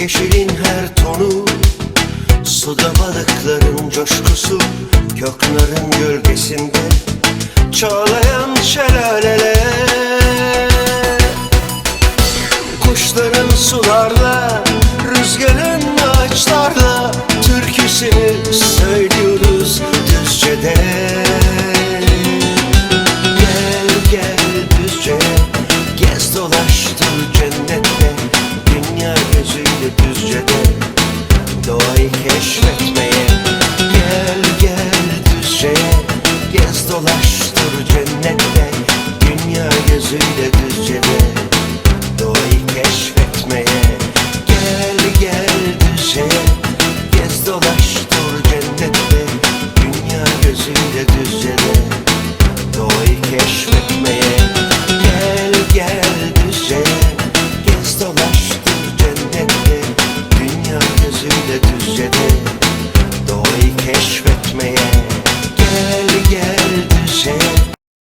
Yeşilin her tonu Suda balıkların coşkusu Köklerin gölgesinde Çağlayan şelaleler. Kuşların sularla Rüzgarın ağaçlarla Türküsünü söylüyoruz Düzce'de. Gel gel Düzce Gez dolaştır cennette. Dünya gözü düzce Doğayı keşfetmeye. Gel gel düzceye Gez dolaş dur cennette. bahçede Doğayı keşfetmeye